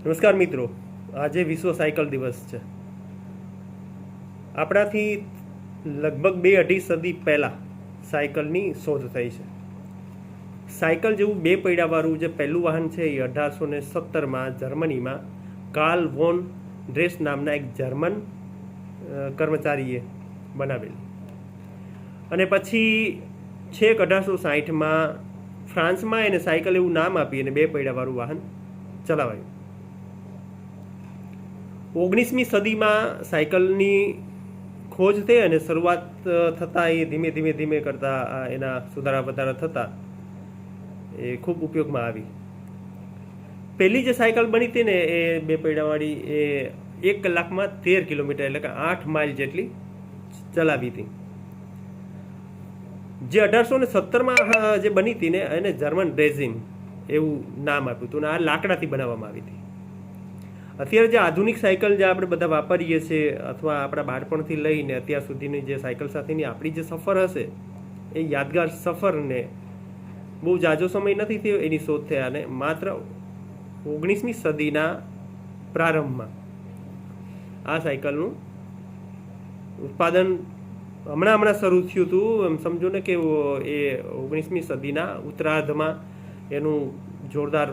નમસ્કાર મિત્રો. આજે વિશ્વ સાયકલ દિવસ છે. આપણાથી લગભગ બે અઢી સદી પહેલાં સાયકલની શોધ થઈ છે. સાયકલ જેવું બે પૈડાવાળું જે પહેલું વાહન છે એ અઢારસો ને સત્તરમાં જર્મનીમાં કાર્લ વોન ડ્રેસ નામના એક જર્મન કર્મચારીએ બનાવેલી. અને પછી છેક અઢારસો સાહીઠમાં ફ્રાન્સમાં એને સાયકલ એવું નામ આપી અને બે પૈડાવાળું વાહન ચલાવાયું. ઓગણીસમી સદીમાં સાયકલની ખોજ થઈ અને શરૂઆત થતાં એ ધીમે ધીમે ધીમે કરતાં એના સુધારા વધારા થતાં એ ખૂબ ઉપયોગમાં આવી. પહેલી જે સાયકલ બની હતી ને, એ બે પૈડાવાળી, એ એક કલાકમાં તેર કિલોમીટર, એટલે કે આઠ માઇલ જેટલી ચલાવી હતી. જે અઢારસો ને સત્તરમાં જે બની હતી ને, એને જર્મન ડ્રેઝિન એવું નામ આપ્યું હતું ને આ લાકડાથી બનાવવામાં આવી હતી. અત્યારે જે આધુનિક સાયકલ જે આપણે બધા વાપરીએ છીએ અથવા આપણા બાળપણથી લઈને અત્યાર સુધીની જે સાયકલ સાથેની આપણી જે સફર હશે, એ યાદગાર સફરને બહુ જાજો સમય નથી થયો એની શોધ થયા અને માત્ર ઓગણીસમી સદીના પ્રારંભમાં આ સાયકલનું ઉત્પાદન હમણાં હમણાં શરૂ થયું હતું. એમ સમજો ને કે એ ઓગણીસમી સદીના ઉત્તરાર્ધમાં એનું જોરદાર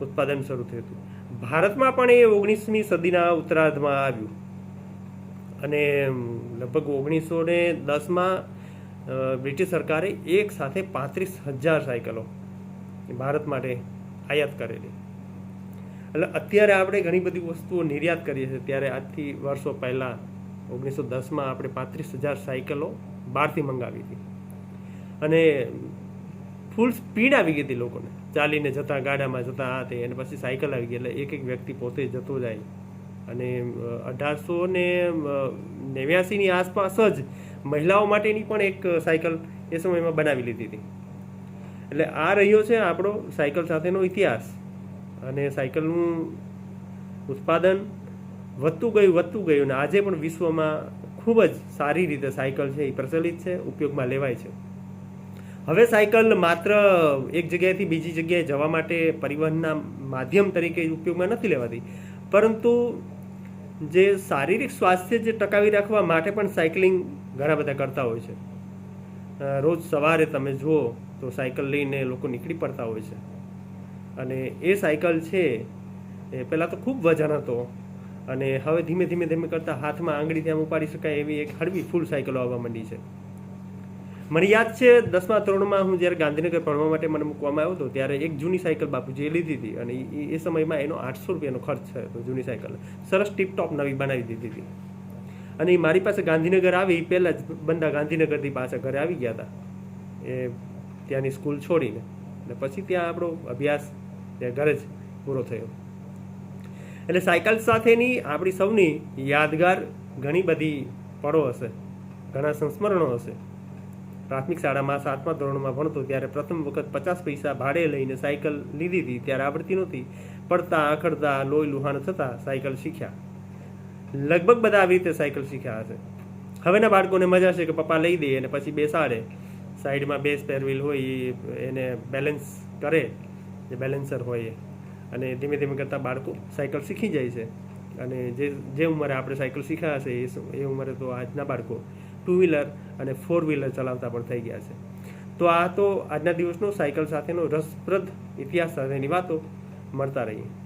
ઉત્પાદન શરૂ થયું હતું. ભારતમાં પણ એ ઓગણીસમી સદીના ઉત્તરાર્ધમાં આવ્યું. અને લગભગ ઓગણીસો ને દસમાં બ્રિટિશ સરકારે એક સાથે પાંત્રીસ હજાર સાયકલો ભારત માટે આયાત કરેલી. એટલે અત્યારે આપણે ઘણી બધી વસ્તુઓ નિર્યાત કરીએ છીએ. ત્યારે આજથી વર્ષો પહેલાં ઓગણીસો દસમાં આપણે પાંત્રીસ હજાર સાયકલો બહારથી મંગાવી હતી. અને ફૂલ સ્પીડ આવી ગઈ હતી લોકોને. ચાલીને જતા ગાડામાં જતા આ તે, અને પછી સાયકલ આવી ગઈ એટલે એક એક વ્યક્તિ પોતે જતો જાય. અને અઢારસો ને નેવ્યાસીની આસપાસ જ મહિલાઓ માટેની પણ એક સાયકલ એ સમયમાં બનાવી લીધી હતી. એટલે આ રહ્યો છે આપણો સાયકલ સાથેનો ઇતિહાસ. અને સાયકલનું ઉત્પાદન વધતું ગયું વધતું ગયું, અને આજે પણ વિશ્વમાં ખૂબ જ સારી રીતે સાયકલ છે, એ પ્રચલિત છે, ઉપયોગમાં લેવાય છે. હવે સાયકલ માત્ર એક જગ્યાએથી બીજી જગ્યાએ જવા માટે પરિવહનના માધ્યમ તરીકે ઉપયોગમાં નથી લેવાતી. પરંતુ જે શારીરિક સ્વાસ્થ્ય જે ટકાવી રાખવા માટે પણ સાયકલિંગ ઘણા બધા કરતા હોય છે. રોજ સવારે તમે જુઓ તો સાયકલ લઈને લોકો નીકળી પડતા હોય છે. અને એ સાયકલ છે એ પહેલાં તો ખૂબ વજન હતો. અને હવે ધીમે ધીમે ધીમે કરતાં હાથમાં આંગળીથી આમ ઉપાડી શકાય એવી એક હળવી ફૂલ સાયકલો આવવા માંડી છે. મને યાદ છે, દસમા ધોરણમાં હું જ્યારે ગાંધીનગર ભણવા માટે મને મૂકવામાં આવ્યો હતો, ત્યારે એક જૂની સાયકલ બાપુજીએ લીધી હતી અને એ સમયમાં એનો આઠસો રૂપિયાનો ખર્ચ થયો જૂની સાયકલ. સરસ ટીપટોપ નવી બનાવી દીધી હતી. અને એ મારી પાસે ગાંધીનગર આવી પહેલાં જ બંદા ગાંધીનગરથી પાછા ઘરે આવી ગયા હતા. એ ત્યાંની સ્કૂલ છોડીને. અને પછી ત્યાં આપણો અભ્યાસ ત્યાં ઘરે જ પૂરો થયો. એટલે સાયકલ સાથેની આપણી સૌની યાદગાર ઘણી બધી પળો હશે. ઘણા સંસ્મરણો હશે. પ્રાથમિક શાળામાં સાતમા ધોરણમાં ભણતો ત્યારે પ્રથમ વખત પચાસ પૈસા ભાડે લઈને સાયકલ લીધી હતી. ત્યારે આવડતી નહોતી, પડતા આખડતા લોહી લુહાણ થતાં સાયકલ શીખ્યા. લગભગ બધા આવી રીતે સાયકલ શીખ્યા હશે. હવેના બાળકોને મજા છે કે પપ્પા લઈ દે અને પછી બેસાડે. સાઈડમાં બે સ્પેર વ્હીલ હોય એને બેલેન્સ કરે. જે બેલેન્સર હોય અને ધીમે ધીમે કરતાં બાળકો સાયકલ શીખી જાય છે. અને જે જે ઉંમરે આપણે સાયકલ શીખ્યા હશે એ ઉંમરે તો આજના બાળકો ટુ વ્હીલર અને ફોર વ્હીલર ચલાવતા પણ થઈ ગયા છે. તો આ તો આજના દિવસનો સાયકલ સાથેનો રસપ્રદ ઇતિહાસ સાથેની વાતો. મળતા રહીએ.